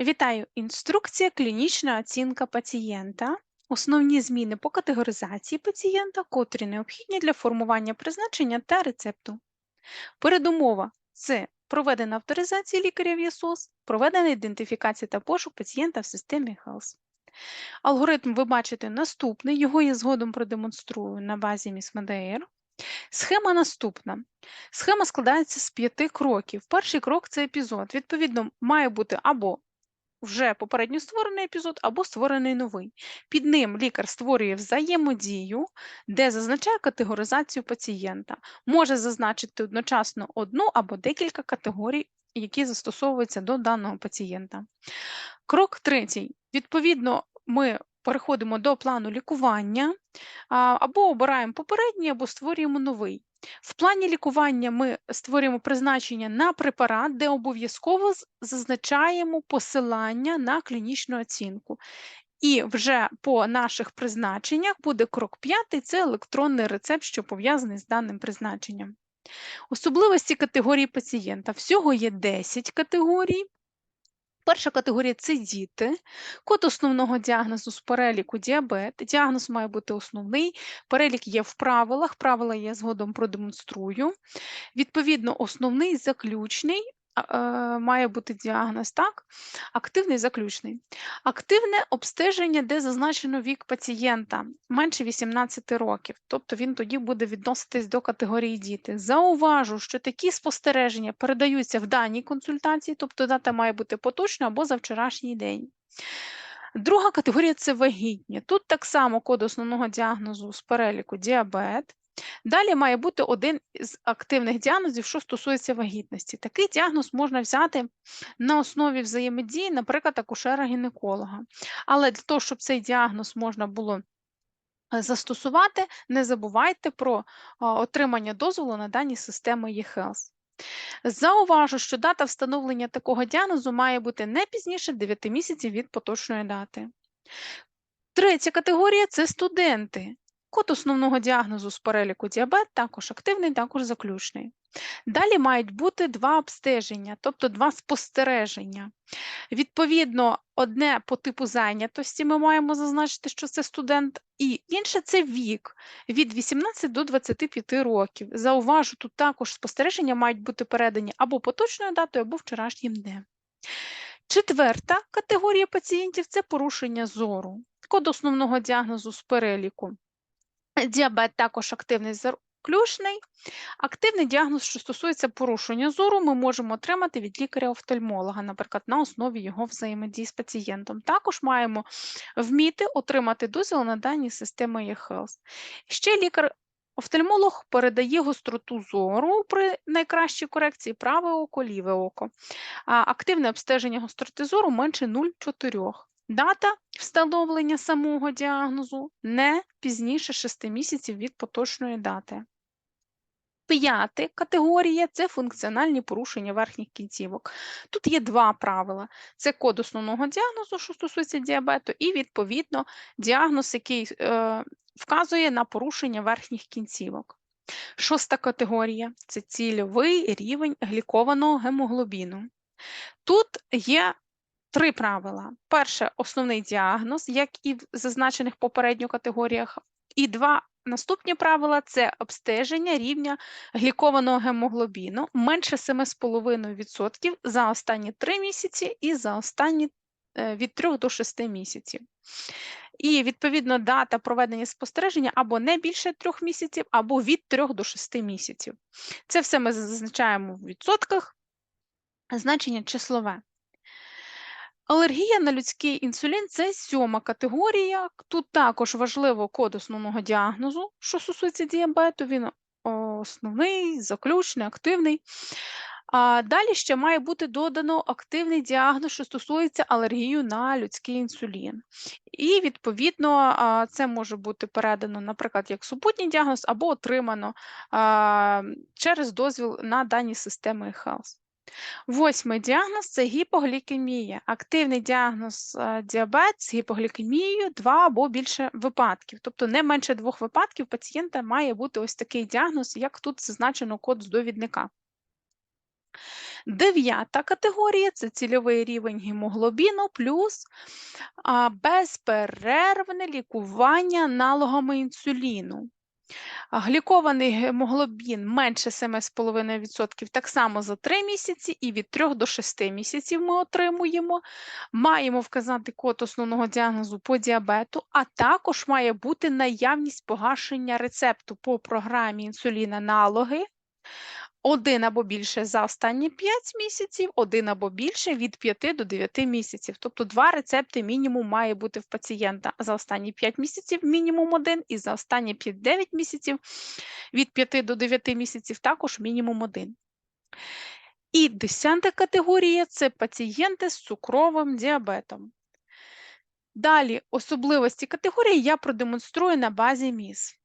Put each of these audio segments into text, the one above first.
Вітаю! Інструкція клінічна оцінка пацієнта. Основні зміни по категоризації пацієнта, котрі необхідні для формування призначення та рецепту. Передумова це проведена авторизація лікаря в ЄСОС, проведена ідентифікація та пошук пацієнта в системі Health. Алгоритм ви бачите наступний, його я згодом продемонструю на базі MISMEDR. Схема наступна. Схема складається з п'яти кроків. Перший крок це епізод. Відповідно, має бути або вже попередньо створений епізод або створений новий. Під ним лікар створює взаємодію, де зазначає категоризацію пацієнта. Може зазначити одночасно одну або декілька категорій, які застосовуються до даного пацієнта. Крок третій. Відповідно, ми переходимо до плану лікування або обираємо попередній, або створюємо новий. В плані лікування ми створюємо призначення на препарат, де обов'язково зазначаємо посилання на клінічну оцінку. І вже по наших призначеннях буде крок п'ятий це електронний рецепт, що пов'язаний з даним призначенням. Особливості категорії пацієнта. Всього є 10 категорій. Перша категорія це діти. Код основного діагнозу з переліку діабет. Діагноз має бути основний. Перелік є в правилах, правила я згодом продемонструю. Відповідно, основний заключний має бути діагноз, так? Активний заключний. Активне обстеження, де зазначено вік пацієнта менше 18 років, тобто він тоді буде відноситись до категорії діти. Зауважу, що такі спостереження передаються в даній консультації, тобто дата має бути поточна або за вчорашній день. Друга категорія це вагітні. Тут так само код основного діагнозу з переліку діабет. Далі має бути один з активних діагнозів, що стосується вагітності. Такий діагноз можна взяти на основі взаємодії, наприклад, акушера-гінеколога. Але для того, щоб цей діагноз можна було е, застосувати, не забувайте про отримання дозволу на дані системи eHealth. Зауважу, що дата встановлення такого діагнозу має бути не пізніше 9 місяців від поточної дати. Третя категорія це студенти. Код основного діагнозу з переліку діабет також активний, також заключний. Далі мають бути два обстеження, тобто два спостереження. Відповідно, одне по типу зайнятості ми маємо зазначити, що це студент, і інше це вік від 18 до 25 років. Зауважу, тут також спостереження мають бути передані або поточною датою, або вчорашнім днем. Четверта категорія пацієнтів це порушення зору. Код основного діагнозу з переліку Діабет також активний заключний. Активний діагноз, що стосується порушення зору, ми можемо отримати від лікаря-офтальмолога, наприклад, на основі його взаємодії з пацієнтом. Також маємо вміти отримати дозвіл на дані системи eHealth. Ще лікар. Офтальмолог передає гостроту зору при найкращій корекції праве око, ліве око. Активне обстеження гостроти зору менше 0,4. Дата встановлення самого діагнозу не пізніше 6 місяців від поточної дати. П'ята категорія це функціональні порушення верхніх кінцівок. Тут є два правила: це код основного діагнозу, що стосується діабету, і, відповідно, діагноз, який е, вказує на порушення верхніх кінцівок. Шоста категорія це цільовий рівень глікованого гемоглобіну. Тут є Три правила. Перше основний діагноз, як і в зазначених попередньо категоріях. І два наступні правила це обстеження рівня глікованого гемоглобіну менше 7,5% за останні 3 місяці і за останні е, від 3 до 6 місяців. І відповідно дата проведення спостереження або не більше 3 місяців, або від 3 до 6 місяців. Це все ми зазначаємо в відсотках, значення числове. Алергія на людський інсулін це сьома категорія. Тут також важливо код основного діагнозу, що стосується діабету, він основний, заключний, активний. А Далі ще має бути додано активний діагноз, що стосується алергії на людський інсулін. І, відповідно, це може бути передано, наприклад, як супутній діагноз або отримано через дозвіл на дані системи Health. Восьмий діагноз це гіпоглікемія. Активний діагноз е, діабет з гіпоглікемією два або більше випадків. Тобто не менше двох випадків пацієнта має бути ось такий діагноз, як тут зазначено код з довідника. Дев'ята категорія це цільовий рівень гемоглобіну плюс безперервне лікування аналогами інсуліну. Глікований гемоглобін менше 7,5%, так само за 3 місяці, і від 3 до 6 місяців ми отримуємо. Маємо вказати код основного діагнозу по діабету, а також має бути наявність погашення рецепту по програмі інсулін-аналоги. Один або більше за останні 5 місяців, один або більше від 5 до 9 місяців. Тобто два рецепти мінімум має бути в пацієнта за останні 5 місяців, мінімум один, і за останні 5-9 місяців від 5 до 9 місяців також мінімум один. І десята категорія це пацієнти з цукровим діабетом. Далі особливості категорії я продемонструю на базі МІС.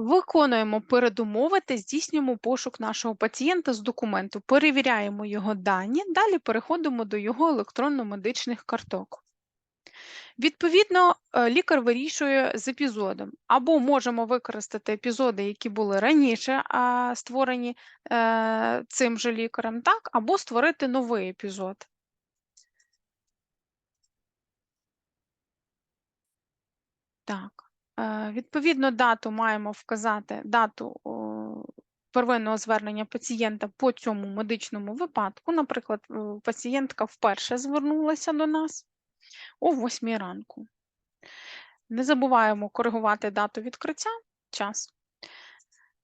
Виконуємо передумови та здійснюємо пошук нашого пацієнта з документу, перевіряємо його дані, далі переходимо до його електронно-медичних карток. Відповідно, е, лікар вирішує з епізодом. Або можемо використати епізоди, які були раніше а, створені е, цим же лікарем, так, або створити новий епізод. Так. Е, Відповідно, дату маємо вказати дату первинного звернення пацієнта по цьому медичному випадку. Наприклад, пацієнтка вперше звернулася до нас о 8 ранку. Не забуваємо коригувати дату відкриття, час.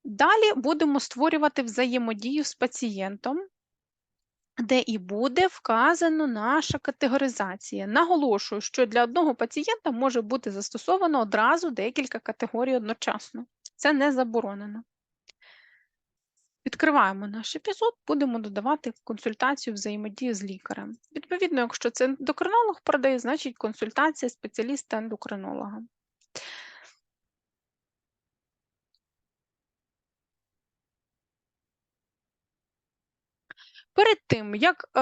Далі будемо створювати взаємодію з пацієнтом, де і буде вказано наша категоризація. Наголошую, що для одного пацієнта може бути застосовано одразу декілька категорій одночасно. Це не заборонено. Відкриваємо наш епізод, будемо додавати консультацію взаємодії з лікарем. Відповідно, якщо це ендокринолог продає, значить консультація спеціаліста-ендокринолога. Перед тим, як е,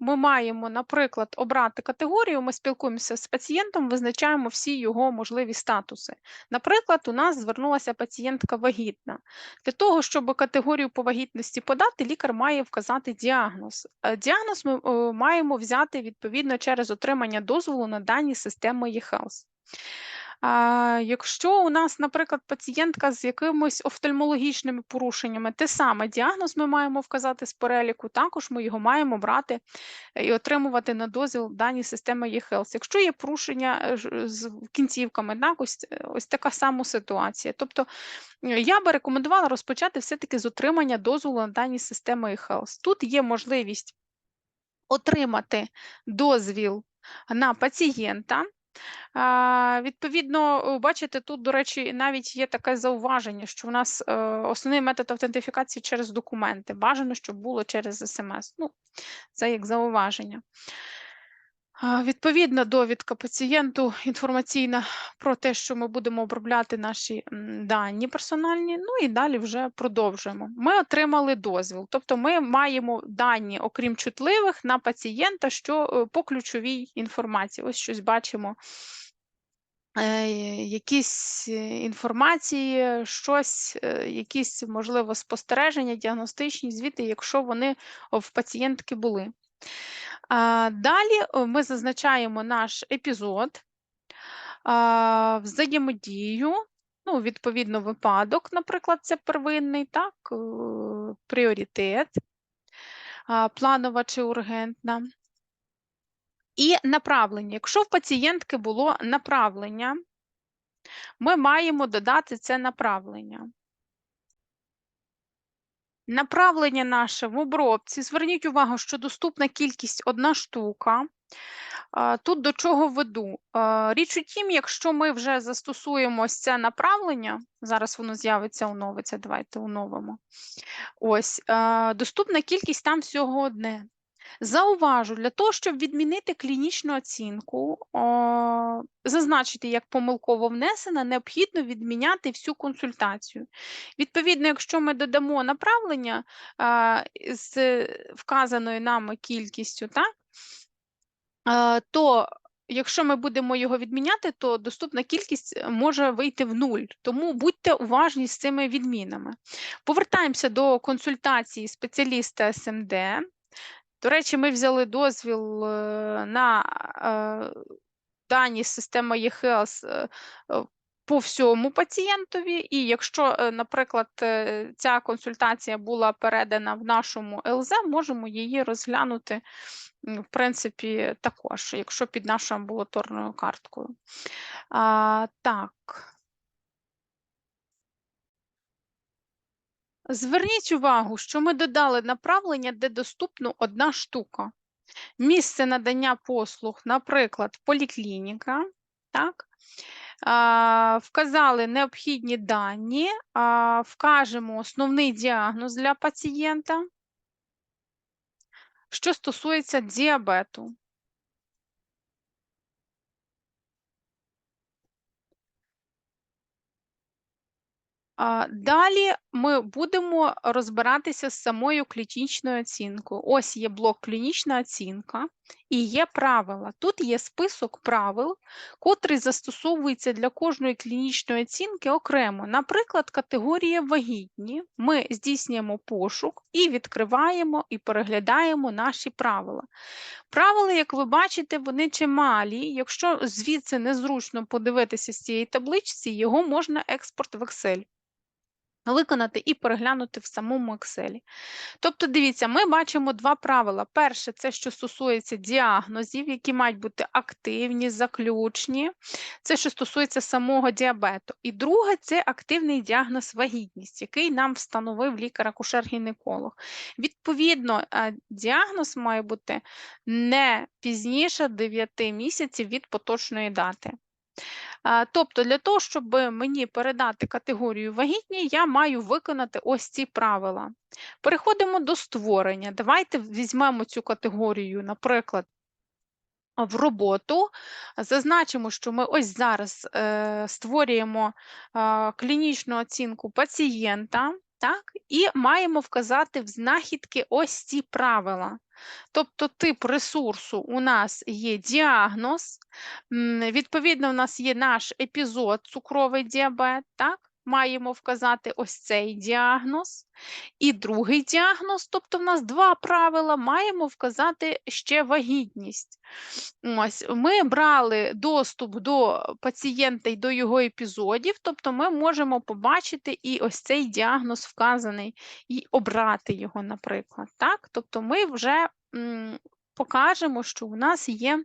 ми маємо, наприклад, обрати категорію, ми спілкуємося з пацієнтом, визначаємо всі його можливі статуси. Наприклад, у нас звернулася пацієнтка вагітна. Для того, щоб категорію по вагітності подати, лікар має вказати діагноз. Е, Діагноз ми е, маємо взяти відповідно через отримання дозволу на дані системи eHealth. Якщо у нас, наприклад, пацієнтка з якимись офтальмологічними порушеннями, те саме діагноз ми маємо вказати з переліку, також ми його маємо брати і отримувати на дозвіл дані системи eHealth. Якщо є порушення е, з кінцівками, так, ось, е, ось така сама ситуація. Тобто е, я би рекомендувала розпочати все-таки з отримання дозволу на дані системи eHealth. Тут є можливість отримати дозвіл на пацієнта. Відповідно, бачите, тут, до речі, навіть є таке зауваження, що в нас е, основний метод автентифікації через документи. Бажано, щоб було через СМС. Ну, це як зауваження. Відповідна довідка пацієнту інформаційна про те, що ми будемо обробляти наші дані персональні. Ну і далі вже продовжуємо. Ми отримали дозвіл, тобто ми маємо дані, окрім чутливих, на пацієнта, що е, по ключовій інформації. Ось щось бачимо. е, Якісь е, інформації, щось, якісь, можливо, спостереження, діагностичні звіти, якщо вони в пацієнтки були. Далі ми зазначаємо наш епізод, взаємодію, ну, відповідно, випадок, наприклад, це первинний, так, пріоритет, планова чи ургентна. І направлення. Якщо в пацієнтки було направлення, ми маємо додати це направлення. Направлення наше в обробці. Зверніть увагу, що доступна кількість одна штука. Тут до чого веду? Річ у тім, якщо ми вже застосуємо ось це направлення, зараз воно з'явиться, оновиться, давайте оновимо. Ось, доступна кількість там всього одне. Зауважу, для того, щоб відмінити клінічну оцінку, о, зазначити як помилково внесена, необхідно відміняти всю консультацію. Відповідно, якщо ми додамо направлення а, з вказаною нами кількістю, так, а, то якщо ми будемо його відміняти, то доступна кількість е, може вийти в нуль. Тому будьте уважні з цими відмінами. Повертаємося до консультації спеціаліста СМД. До речі, ми взяли дозвіл е, на е, дані системи eHealth по всьому пацієнтові, і якщо, наприклад, ця консультація була передана в нашому ЛЗ, можемо її розглянути в принципі, також, якщо під нашою амбулаторною карткою. А, Так. Зверніть увагу, що ми додали направлення, де доступно одна штука. Місце надання послуг, наприклад, поліклініка. Так? Вказали необхідні дані, вкажемо основний діагноз для пацієнта. Що стосується діабету, Далі ми будемо розбиратися з самою клінічною оцінкою. Ось є блок клінічна оцінка і є правила. Тут є список правил, котрий застосовується для кожної клінічної оцінки окремо. Наприклад, категорія вагітні. Ми здійснюємо пошук і відкриваємо і переглядаємо наші правила. Правила, як ви бачите, вони чималі. Якщо звідси незручно подивитися з цієї табличці, його можна експорт в Excel виконати і переглянути в самому Excel. Тобто, дивіться, ми бачимо два правила. Перше, це що стосується діагнозів, які мають бути активні, заключні. Це що стосується самого діабету. І друге, це активний діагноз вагітність, який нам встановив лікар-акушер-гінеколог. Відповідно, е, діагноз має бути не пізніше 9 місяців від поточної дати. Тобто, для того, щоб мені передати категорію вагітні, я маю виконати ось ці правила. Переходимо до створення. Давайте візьмемо цю категорію, наприклад, в роботу. Зазначимо, що ми ось зараз е, створюємо е, клінічну оцінку пацієнта, так, і маємо вказати в знахідки ось ці правила. Тобто тип ресурсу у нас є діагноз, відповідно, у нас є наш епізод цукровий діабет. так? Маємо вказати ось цей діагноз. І другий діагноз, тобто в нас два правила, маємо вказати ще вагітність. Ось, Ми брали доступ до пацієнта і до його епізодів, тобто ми можемо побачити і ось цей діагноз вказаний, і обрати його, наприклад. Так? Тобто ми вже покажемо, що у нас є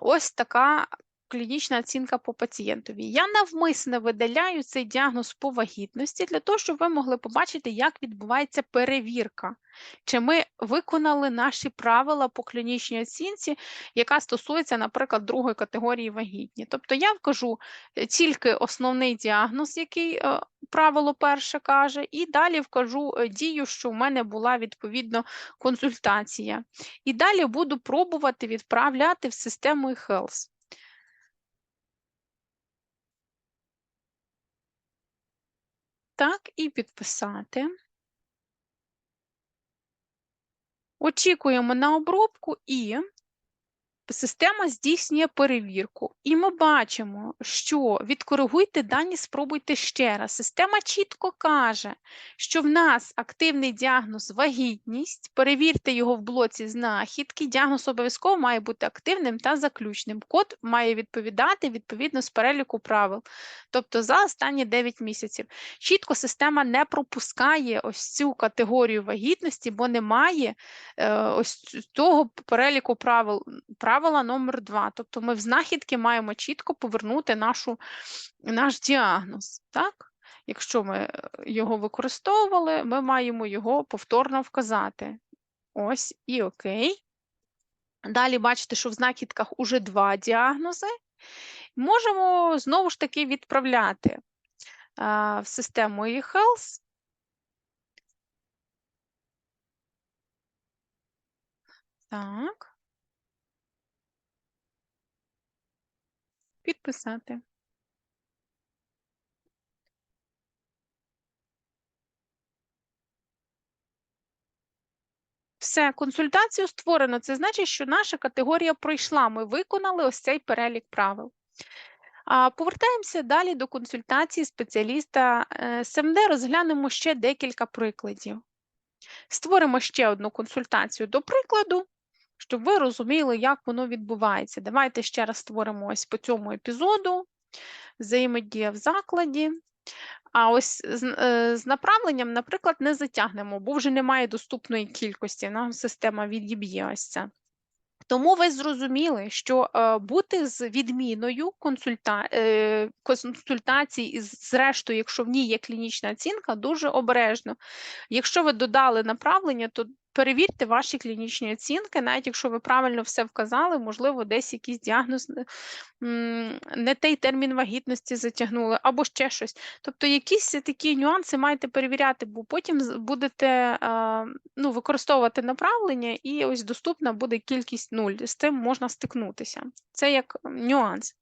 ось така клінічна оцінка по пацієнтові. Я навмисне видаляю цей діагноз по вагітності для того, щоб ви могли побачити, як відбувається перевірка, чи ми виконали наші правила по клінічній оцінці, яка стосується, наприклад, другої категорії вагітні. Тобто я вкажу е, тільки основний діагноз, який е, правило перше каже, і далі вкажу е, дію, що в мене була відповідно консультація. І далі буду пробувати відправляти в систему eHealth. Так, і підписати. Очікуємо на обробку і Система здійснює перевірку, і ми бачимо, що відкоригуйте дані, спробуйте ще раз. Система чітко каже, що в нас активний діагноз вагітність, перевірте його в блоці знахідки. Діагноз обов'язково має бути активним та заключним. Код має відповідати відповідно з переліку правил, тобто за останні 9 місяців. Чітко система не пропускає ось цю категорію вагітності, бо немає е, ось того переліку правил правила номер два. Тобто ми в знахідки маємо чітко повернути нашу, наш діагноз. Так? Якщо ми е, його використовували, ми маємо його повторно вказати. Ось і окей. Далі бачите, що в знахідках уже два діагнози. Можемо знову ж таки відправляти а, в систему eHealth. Так. Підписати. Все, консультацію створено. Це значить, що наша категорія пройшла. Ми виконали ось цей перелік правил. Повертаємося далі до консультації спеціаліста е, СМД, розглянемо ще декілька прикладів. Створимо ще одну консультацію до прикладу, щоб ви розуміли, як воно відбувається. Давайте ще раз створимо ось по цьому епізоду, взаємодія в закладі. А ось з, е, з направленням, наприклад, не затягнемо, бо вже немає доступної кількості. Нам система відіб'є. Тому ви зрозуміли, що е, бути з відміною консульта... е, консультацій, зрештою, якщо в ній є клінічна оцінка, дуже обережно. Якщо ви додали направлення, то перевірте ваші клінічні оцінки, навіть якщо ви правильно все вказали, можливо, десь якийсь діагноз не той термін вагітності затягнули, або ще щось. Тобто, якісь такі нюанси маєте перевіряти, бо потім будете ну, використовувати направлення, і ось доступна буде кількість нуль. З тим можна стикнутися. Це як нюанс.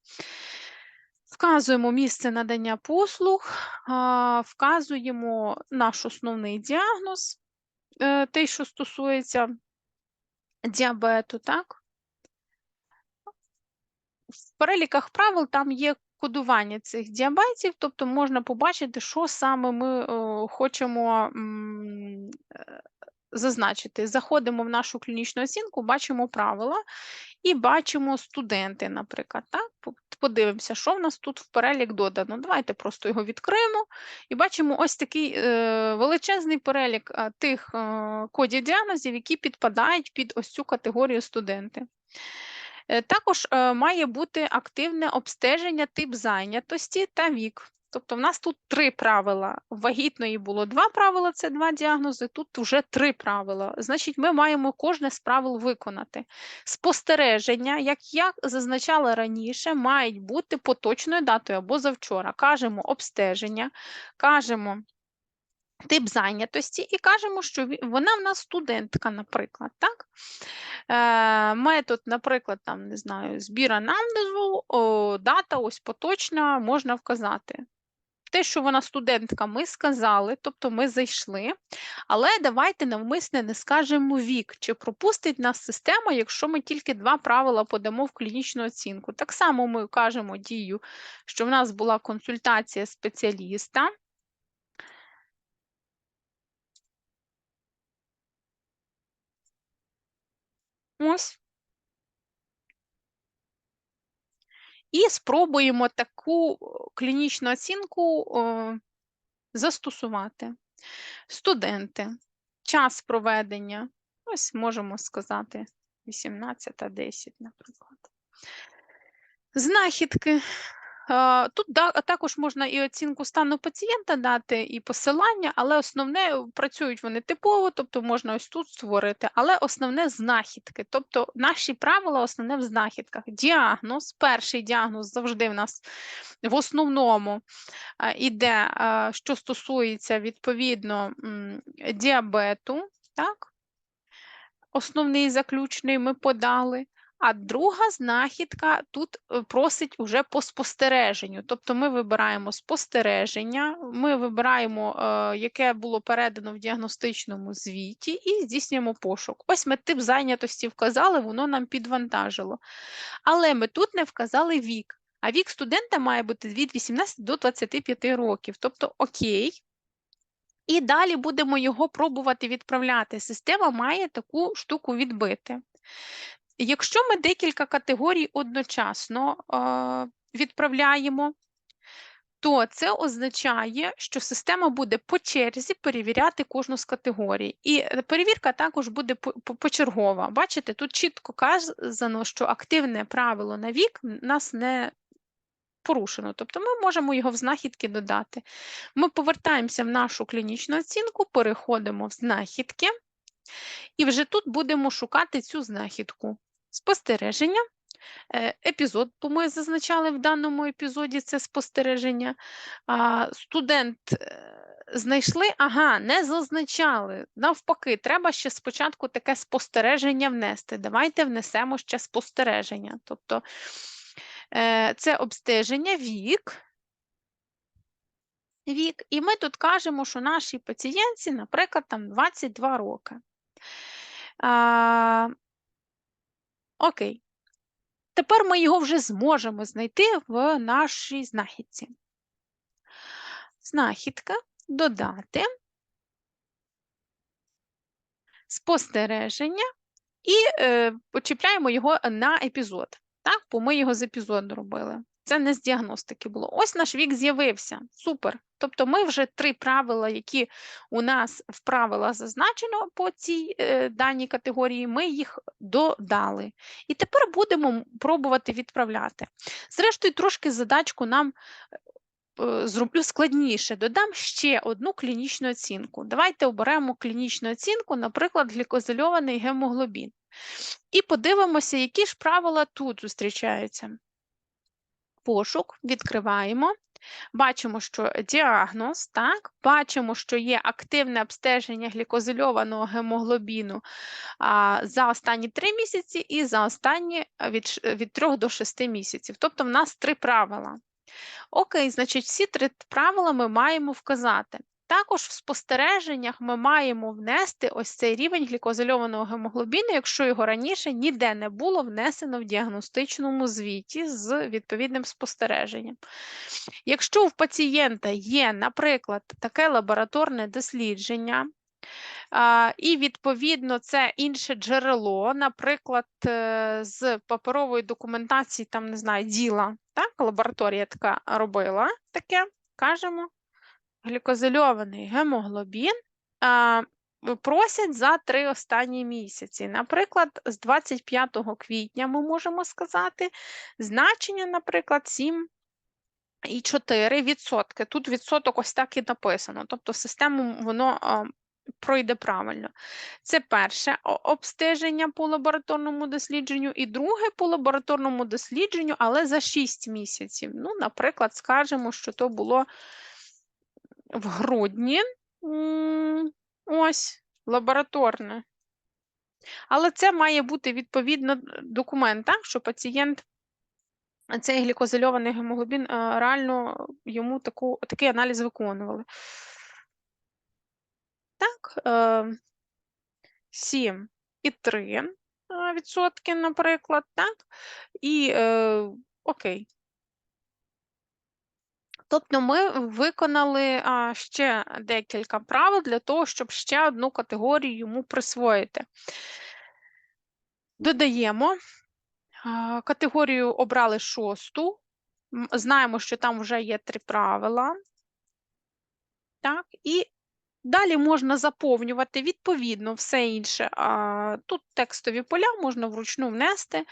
Вказуємо місце надання послуг, вказуємо наш основний діагноз, е, той, що стосується діабету, так? В переліках правил там є кодування цих діабетів, тобто можна побачити, що саме ми о, хочемо е, зазначити. Заходимо в нашу клінічну оцінку, бачимо правила і бачимо студенти, наприклад. Так? Подивимося, що в нас тут в перелік додано. Давайте просто його відкриємо і бачимо ось такий е, величезний перелік е, тих е, кодів діагнозів, які підпадають під ось цю категорію студенти. Також має бути активне обстеження тип зайнятості та вік. Тобто в нас тут три правила. В вагітної було два правила, це два діагнози, тут вже три правила. Значить, ми маємо кожне з правил виконати. Спостереження, як я зазначала раніше, мають бути поточною датою або завчора. Кажемо обстеження, кажемо тип зайнятості і кажемо, що вона в нас студентка, наприклад. так? Е, Метод, наприклад, там, не знаю, збір анамнезу, дата ось поточна, можна вказати. Те, що вона студентка, ми сказали, тобто ми зайшли, але давайте навмисне не скажемо вік, чи пропустить нас система, якщо ми тільки два правила подамо в клінічну оцінку. Так само ми кажемо дію, що в нас була консультація спеціаліста. Ось. І спробуємо таку клінічну оцінку о, застосувати. Студенти, час проведення, ось можемо сказати 18.10, наприклад. Знахідки Тут також можна і оцінку стану пацієнта дати, і посилання, але основне працюють вони типово, тобто можна ось тут створити, але основне знахідки. Тобто наші правила основне в знахідках. Діагноз, перший діагноз завжди в нас в основному іде, що стосується відповідно діабету. так? Основний заключний ми подали. А друга знахідка тут е, просить уже по спостереженню. Тобто ми вибираємо спостереження, ми вибираємо, е, яке було передано в діагностичному звіті, і здійснюємо пошук. Ось ми тип зайнятості вказали, воно нам підвантажило. Але ми тут не вказали вік. А вік студента має бути від 18 до 25 років. Тобто окей. І далі будемо його пробувати відправляти. Система має таку штуку відбити. Якщо ми декілька категорій одночасно е, відправляємо, то це означає, що система буде по черзі перевіряти кожну з категорій. І перевірка також буде почергова. Бачите, тут чітко казано, що активне правило на вік нас не порушено. Тобто ми можемо його в знахідки додати. Ми повертаємося в нашу клінічну оцінку, переходимо в знахідки, і вже тут будемо шукати цю знахідку спостереження. Е, епізод, бо ми зазначали в даному епізоді це спостереження. Студент е, знайшли, ага, не зазначали. Навпаки, треба ще спочатку таке спостереження внести. Давайте внесемо ще спостереження. Тобто е, це обстеження вік. Вік, і ми тут кажемо, що нашій пацієнтці, наприклад, там 22 роки. А, Окей. Тепер ми його вже зможемо знайти в нашій знахідці. Знахідка додати спостереження і е, почіпляємо його на епізод. Так, бо ми його з епізоду робили. Це не з діагностики було. Ось наш вік з'явився. Супер. Тобто ми вже три правила, які у нас в правилах зазначено по цій е, даній категорії, ми їх додали. І тепер будемо пробувати відправляти. Зрештою, трошки задачку нам е, зроблю складніше. Додам ще одну клінічну оцінку. Давайте оберемо клінічну оцінку, наприклад, глікозильований гемоглобін. І подивимося, які ж правила тут зустрічаються. Пошук відкриваємо. Бачимо, що діагноз, так, бачимо, що є активне обстеження глікозильованого гемоглобіну а, за останні 3 місяці і за останні від, від 3 до 6 місяців. Тобто в нас три правила. Окей, значить, всі три правила ми маємо вказати. Також в спостереженнях ми маємо внести ось цей рівень глікозильованого гемоглобіну, якщо його раніше ніде не було внесено в діагностичному звіті з відповідним спостереженням. Якщо в пацієнта є, наприклад, таке лабораторне дослідження, і, відповідно, це інше джерело, наприклад, е, з паперової документації, там, не знаю, діла, так, лабораторія така робила таке, кажемо глікозильований гемоглобін просять за три останні місяці. Наприклад, з 25 квітня ми можемо сказати значення, наприклад, 7 і 4 відсотки. Тут відсоток ось так і написано, тобто систему воно пройде правильно. Це перше обстеження по лабораторному дослідженню, і друге по лабораторному дослідженню, але за 6 місяців. Ну, Наприклад, скажемо, що то було в грудні. Ось, лабораторне. Але це має бути відповідно документ, так, що пацієнт, цей глікозильований гемоглобін, реально йому таку, такий аналіз виконували. Так, 7 е, і 3 відсотки, наприклад, так, і е, окей. Тобто ми виконали ще декілька правил для того, щоб ще одну категорію йому присвоїти. Додаємо категорію обрали шосту. Знаємо, що там вже є три правила. Так, і Далі можна заповнювати відповідно все інше. Тут текстові поля можна вручну внести,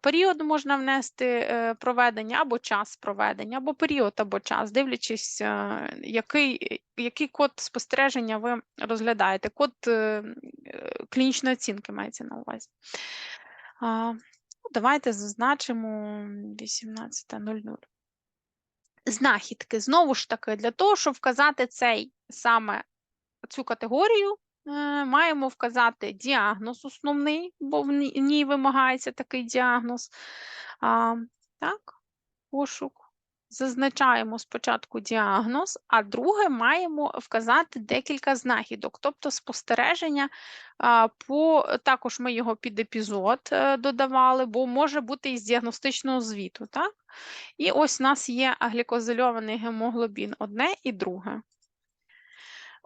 період можна внести е, проведення або час проведення, або період, або час, дивлячись, е, який який код спостереження ви розглядаєте. Код е, клінічної оцінки мається на увазі. Ну, давайте зазначимо 18.00. Знахідки. Знову ж таки, для того, щоб вказати цей саме цю категорію, е, маємо вказати діагноз основний, бо в ній вимагається такий діагноз. А, Так, пошук. Зазначаємо спочатку діагноз, а друге маємо вказати декілька знахідок, тобто спостереження, по, також ми його під епізод е, додавали, бо може бути із діагностичного звіту. Так? І ось у нас є глікозильований гемоглобін одне і друге.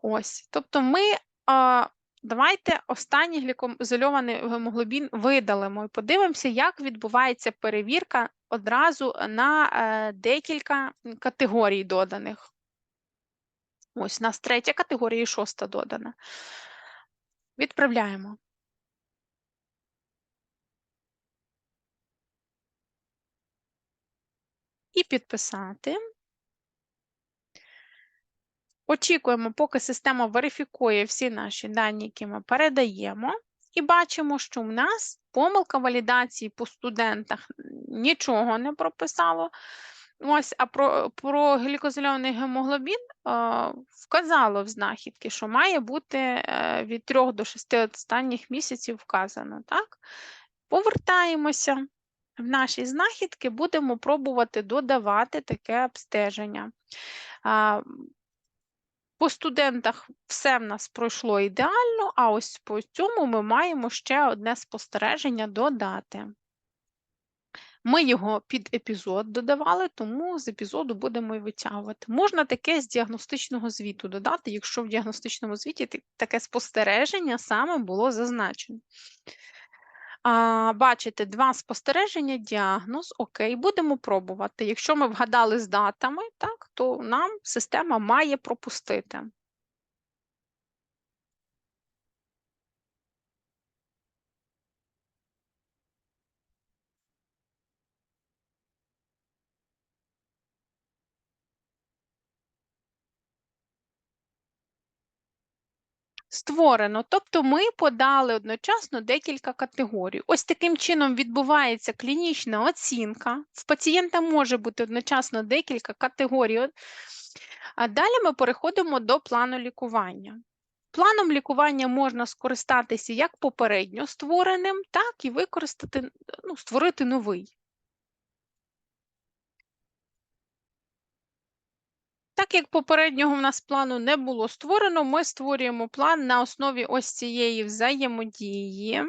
Ось, Тобто ми давайте останній глікозильований гемоглобін видалимо і подивимося, як відбувається перевірка одразу на е, декілька категорій доданих. Ось у нас третя категорія і шоста додана. Відправляємо. І підписати. Очікуємо, поки система верифікує всі наші дані, які ми передаємо, і бачимо, що в нас помилка валідації по студентах нічого не прописало. Ось, а про про глікозильований гемоглобін е, вказало в знахідки, що має бути е, від 3 до 6 останніх місяців вказано. так? Повертаємося в наші знахідки, будемо пробувати додавати таке обстеження. По студентах все в нас пройшло ідеально, а ось по цьому ми маємо ще одне спостереження додати. Ми його під епізод додавали, тому з епізоду будемо і витягувати. Можна таке з діагностичного звіту додати, якщо в діагностичному звіті таке спостереження саме було зазначено. Бачите, два спостереження, діагноз. Окей, будемо пробувати. Якщо ми вгадали з датами, так, то нам система має пропустити. Створено, тобто ми подали одночасно декілька категорій. Ось таким чином відбувається клінічна оцінка. В пацієнта може бути одночасно декілька категорій. А далі ми переходимо до плану лікування. Планом лікування можна скористатися як попередньо створеним, так і використати, ну, створити новий. Як попереднього в нас плану не було створено, ми створюємо план на основі ось цієї взаємодії.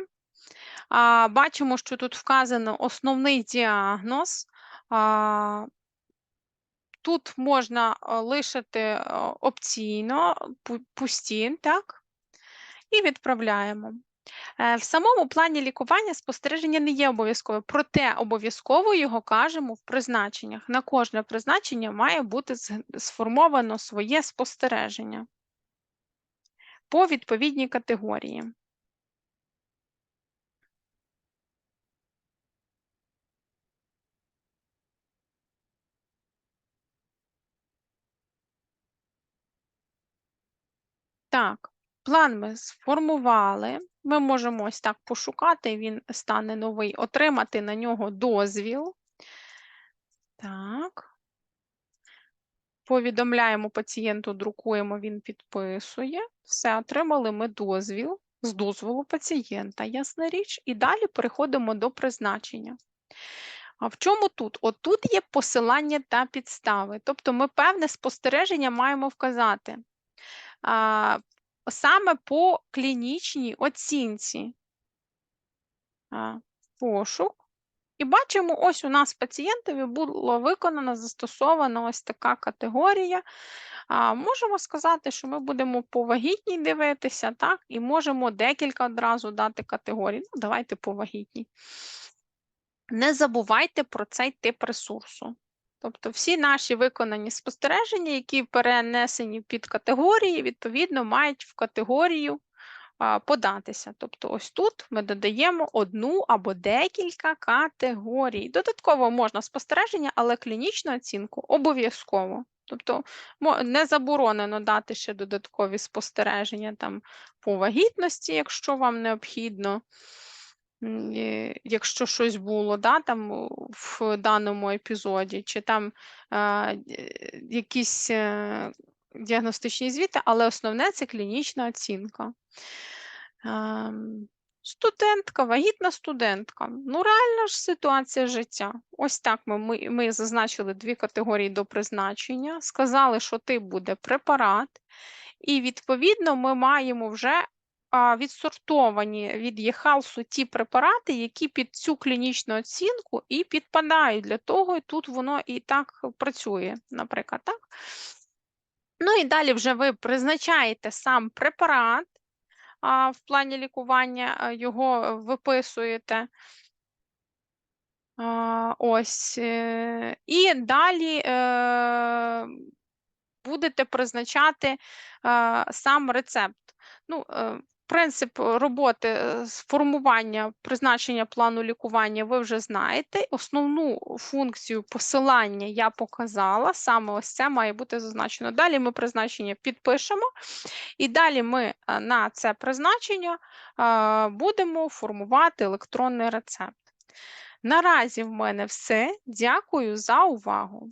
Бачимо, що тут вказано основний діагноз. Тут можна лишити опційно пусті, так? І відправляємо. Е, в самому плані лікування спостереження не є обов'язкове, проте обов'язково його кажемо в призначеннях. На кожне призначення має бути сформовано своє спостереження по відповідній категорії. Так, план ми сформували. Ми можемо ось так пошукати, він стане новий, отримати на нього дозвіл. Так. Повідомляємо пацієнту, друкуємо, він підписує. Все, отримали ми дозвіл з дозволу пацієнта, ясна річ, і далі переходимо до призначення. А в чому тут? Отут є посилання та підстави. Тобто ми певне спостереження маємо вказати саме по клінічній оцінці. Пошук. І бачимо, ось у нас пацієнтові було виконано, застосована ось така категорія. Можемо сказати, що ми будемо по вагітній дивитися, так, і можемо декілька одразу дати категорій. Ну, давайте по вагітній. Не забувайте про цей тип ресурсу. Тобто всі наші виконані спостереження, які перенесені під категорії, відповідно, мають в категорію податися. Тобто, ось тут ми додаємо одну або декілька категорій. Додатково можна спостереження, але клінічну оцінку обов'язково. Тобто не заборонено дати ще додаткові спостереження там по вагітності, якщо вам необхідно якщо щось було да, там в даному епізоді, чи там е, якісь е, діагностичні звіти, але основне це клінічна оцінка. Е, Студентка, вагітна студентка. Ну, реальна ж ситуація життя. Ось так ми, ми, ми зазначили дві категорії до призначення, сказали, що ти буде препарат, і відповідно ми маємо вже відсортовані від ЄХАЛСу ті препарати, які під цю клінічну оцінку і підпадають для того, і тут воно і так працює, наприклад. так? Ну і далі вже ви призначаєте сам препарат а, в плані лікування, його виписуєте. А, ось, е, І далі е, будете призначати е, сам рецепт. Ну, е, Принцип роботи е, з формування призначення плану лікування ви вже знаєте. Основну функцію посилання я показала, саме ось це має бути зазначено. Далі ми призначення підпишемо, і далі ми е, на це призначення е, будемо формувати електронний рецепт. Наразі в мене все. Дякую за увагу!